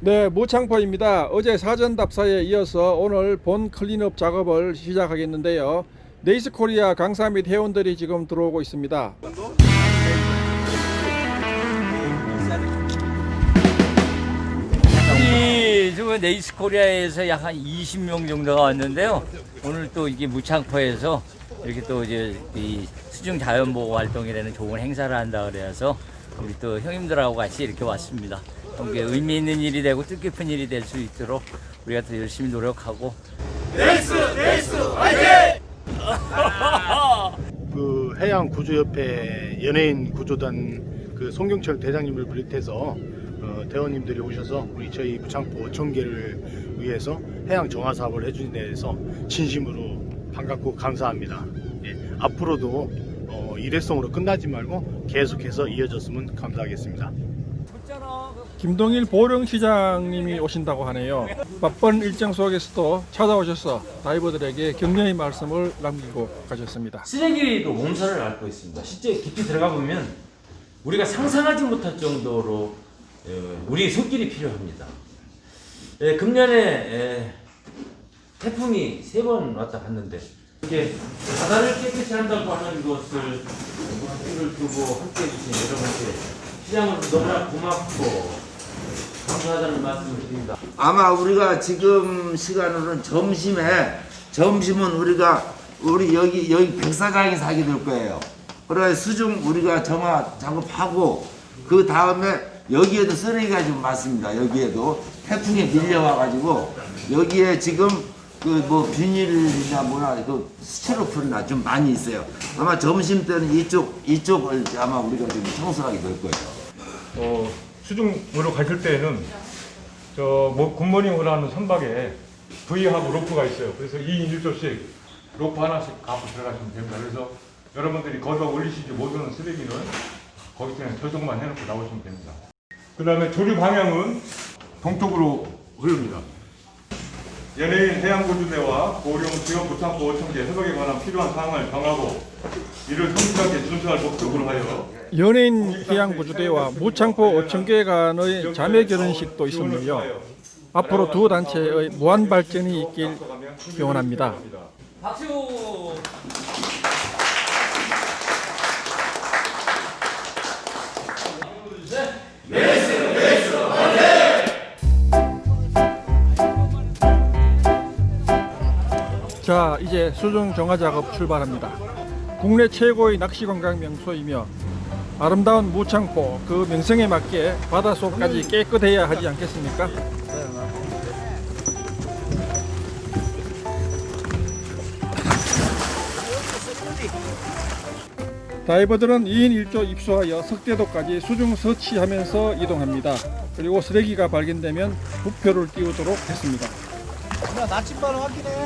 네, 무창포입니다. 어제 사전 답사에 이어서 오늘 본 클린업 작업을 시작하겠는데요. 네이스 코리아 강사 및 회원들이 지금 들어오고 있습니다. 이 지금 네이스 코리아에서 약 한 20명 정도가 왔는데요. 오늘 또 이게 무창포에서 이렇게 또 이제 이 수중 자연보호 활동이라는 좋은 행사를 한다 그래서 우리 또 형님들하고 같이 이렇게 왔습니다. 이게 의미 있는 일이 되고 뜻깊은 일이 될 수 있도록 우리가 더 열심히 노력하고 그 해양 구조협회 연예인 구조단 그 송경철 대장님을 비롯해서 어, 대원님들이 오셔서 우리 저희 무창포 어촌계를 위해서 해양 정화 사업을 해준 데 대해서 진심으로 반갑고 감사합니다. 예, 앞으로도 어, 일회성으로 끝나지 말고 계속해서 이어졌으면 감사하겠습니다. 김동일 보령시장님이 오신다고 하네요. 바쁜 일정 속에서도 찾아오셔서 다이버들에게 격려의 말씀을 남기고 가셨습니다. 쓰레기도 몸살을 앓고 있습니다. 실제 깊이 들어가 보면 우리가 상상하지 못할 정도로 에, 우리의 손길이 필요합니다. 에, 금년에 에, 태풍이 세 번 왔다 갔는데 이렇게 바다를 깨끗이 한다고 하는 것을 함께를 두고 함께 해주신 여러분께 시장으로 너무나 고맙고 감사하다는 말씀을 드립니다. 아마 우리가 지금 시간으로는 점심에 점심은 우리가 우리 여기 여기 백사장에서 하게 될 거예요. 그래 수중 우리가 정화 작업하고 그 다음에 여기에도 쓰레기가 좀 많습니다. 여기에도 태풍에 밀려와 가지고 여기에 지금 그 뭐 비닐이나 뭐나 그 스티로폼이나 좀 많이 있어요. 아마 점심 때는 이쪽 이쪽을 아마 우리가 좀 청소하게 될 거예요. 어, 수중으로 가실 때에는 저 뭐, 굿모닝을 하는 선박에 V하고 로프가 있어요. 그래서 2인 1조씩 로프 하나씩 갖고 들어가시면 됩니다. 그래서 여러분들이 거기다 올리시지 못하는 쓰레기는 거기 그냥 저속만 해놓고 나오시면 됩니다. 그 다음에 조류 방향은 동쪽으로 흐릅니다. 연예인 해양구조대와 고령 지역 부창고 오천계 해석에 관한 필요한 사항을 정하고 이를 성실하게 준수할 목적으로 하여 연예인 해양구조대와 무창포 어청계 간의 자매 결혼식도 있었는데요. 앞으로 두 단체의 무한 발전이 있길 기원합니다. 박수! 제 수중 정화 작업 출발합니다. 국내 최고의 낚시 관광 명소이며 아름다운 무창포 그 명성에 맞게 바닷속까지 깨끗해야 하지 않겠습니까? 다이버들은 2인 1조 입수하여 석대도까지 수중 서치하면서 이동합니다. 그리고 쓰레기가 발견되면 부표를 띄우도록 했습니다.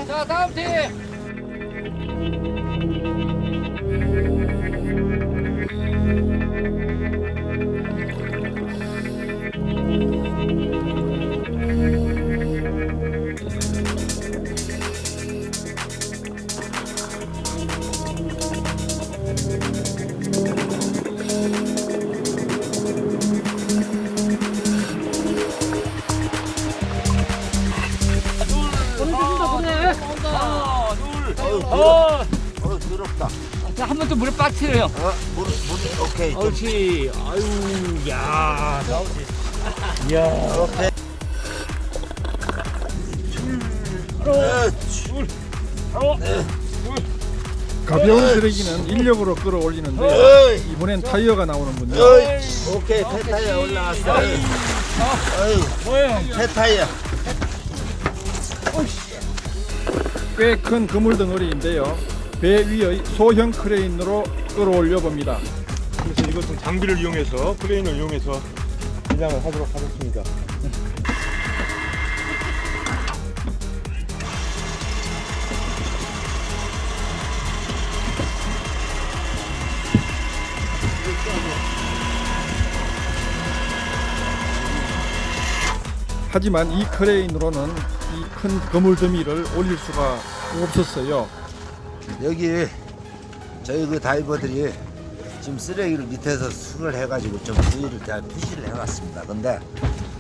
자 다음 팀! 물에 빠뜨려요. 어, 물, 물, 오케이. 좀 옳지. 아유, 야, 나오지. 오케이. 가벼운 쓰레기는 인력으로 끌어올리는데 어이, 이번엔 타이어가 나오는군요. 어이, 오케이, 페타이어 올라왔어. 어이, 페타이어. 꽤 큰 그물 덩어리인데요. 배 위의 소형 크레인으로 끌어올려 봅니다. 그래서 이것은 장비를 이용해서 크레인을 이용해서 진양을 하도록 하겠습니다. 하지만 이 크레인으로는 이큰 그물 더미를 올릴 수가 없었어요. 여기 저희 그 다이버들이 지금 쓰레기를 밑에서 수를 해가지고 좀 주의를 잘 표시를 해놨습니다. 근데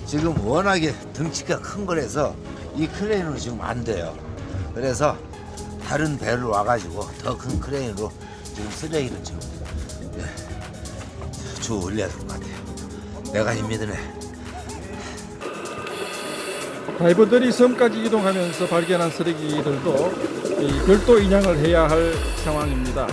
지금 워낙에 등치가 큰 거라서 이 크레인으로 지금 안 돼요. 그래서 다른 배로 와가지고 더 큰 크레인으로 지금 쓰레기를 지금 네, 주 올려야 될 것 같아요. 내가 힘이 드네. 다이버들이 섬까지 이동하면서 발견한 쓰레기들도 이 별도 인양을 해야 할 상황입니다.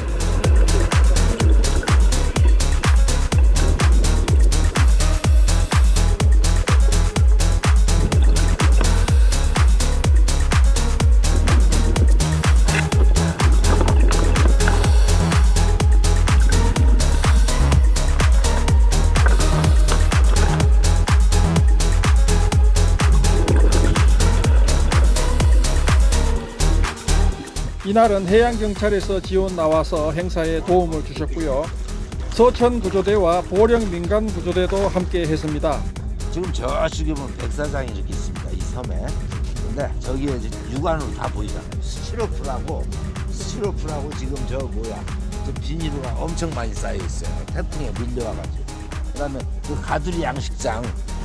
이날은 해양경찰에서 지원 나와서 행사에 도움을 주셨고요. 서천 구조대와 보령 민간 구조대도 함께 했습니다. 지금 저쪽에 보면 백사장이 이렇게 있습니다. 이 섬에. 근데 저기에 이제 육안으로 다 보이잖아요. 스티로프라고 스티로프라고 지금 저 뭐야 저 비닐로가 엄청 많이 쌓여 있어요. 태풍에 밀려와가지고. 그다음에 그 가두리 양식장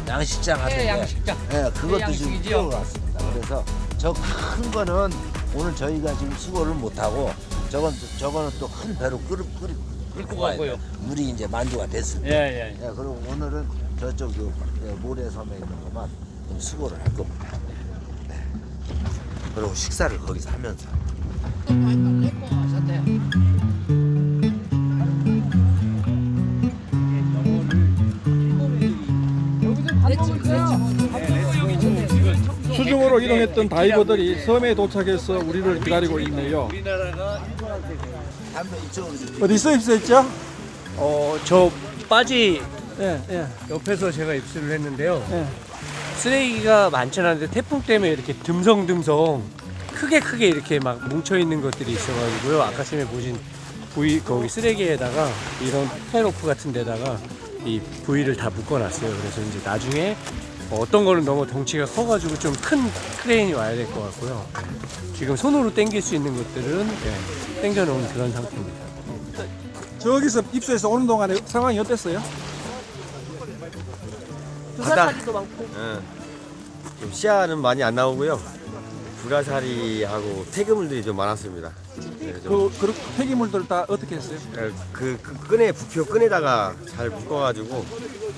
양식장 하던데. 네, 양식장. 예, 그것도 지금 양식이죠. 뛰어왔습니다. 그래서 저 큰 거는 오늘 저희가 지금 수거를 못 하고 저건 저거는 또 큰 배로 끌 끌 끌고 가야 가고요. 돼요. 물이 이제 만조가 됐습니다. 예, 예. 예, 그리고 오늘은 저쪽 그 예, 모래섬에 있는 것만 좀 수고를 할 겁니다. 네. 그리고 식사를 거기서 하면서. 수중으로 이동했던 다이버들이 섬에 도착해서 우리를 기다리고 있네요. 좀. 어디서 입수했죠? 어, 저 빠지 예, 예, 옆에서 제가 입수를 했는데요. 예. 쓰레기가 많지는 않은데 태풍 때문에 이렇게 듬성듬성 크게 크게 이렇게 막 뭉쳐 있는 것들이 있어가지고요. 아까 전에 보신 부위 거기 쓰레기에다가 이런 테로프 같은 데다가 이 부위를 다 묶어놨어요. 그래서 이제 나중에 어떤 거는 너무 덩치가 커가지고 좀 큰 크레인이 와야 될 것 같고요. 지금 손으로 당길 수 있는 것들은 예, 당겨놓은 그런 상태입니다. 저기서 입수해서 오는 동안에 상황이 어땠어요? 좀 시야는 많이 안 나오고요. 불가사리하고 폐기물들이 좀 많았습니다. 네, 좀, 그, 그 폐기물들 다 어떻게 했어요? 그, 그 끈에 부표 끈에다가 잘 묶어가지고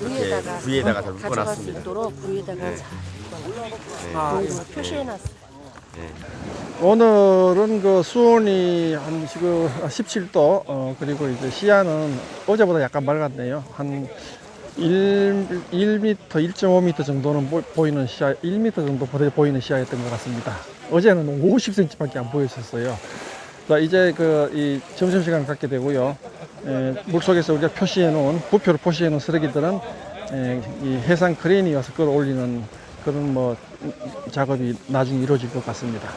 이렇게 부위에다가 부위에다가 잘 가져갈 수 묶어놨습니다. 있도록 부위에다가 네. 잘 아, 보이고 표시해놨어요. 오늘은 그 수온이 한 지금 17도 어, 그리고 이제 시야는 어제보다 약간 맑았네요. 한 1, 1m, 1.5m 정도는 보, 보이는 시야, 1m 정도 보- 보이는 시야였던 것 같습니다. 어제는 50cm밖에 안 보였었어요. 자, 이제 그 이 점심 시간 갖게 되고요. 에, 물속에서 우리가 표시해 놓은, 부표로 표시해 놓은 쓰레기들은 에, 이 해상 크레인이 와서 끌어올리는 그런 뭐 음, 작업이 나중에 이루어질 것 같습니다.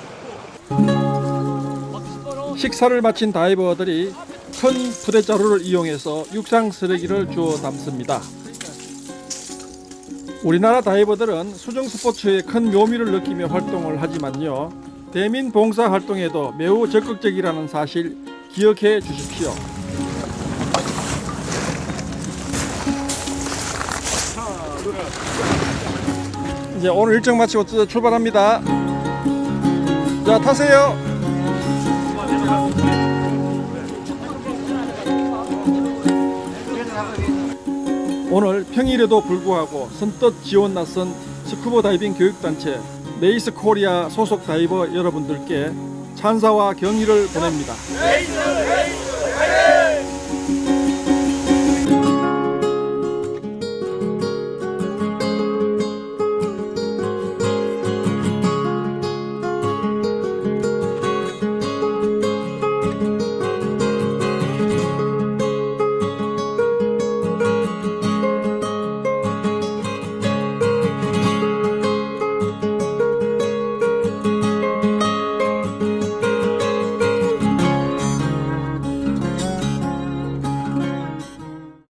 식사를 마친 다이버들이 큰 푸대자루를 이용해서 육상 쓰레기를 주워 담습니다. 우리나라 다이버들은 수중 스포츠의 큰 묘미를 느끼며 활동을 하지만요. 대민 봉사 활동에도 매우 적극적이라는 사실 기억해 주십시오. 이제 오늘 일정 마치고 또 출발합니다. 자, 타세요. 오늘 평일에도 불구하고 선뜻 지원 나선 스쿠버 다이빙 교육단체 네이스 코리아 소속 다이버 여러분들께 찬사와 경의를 보냅니다.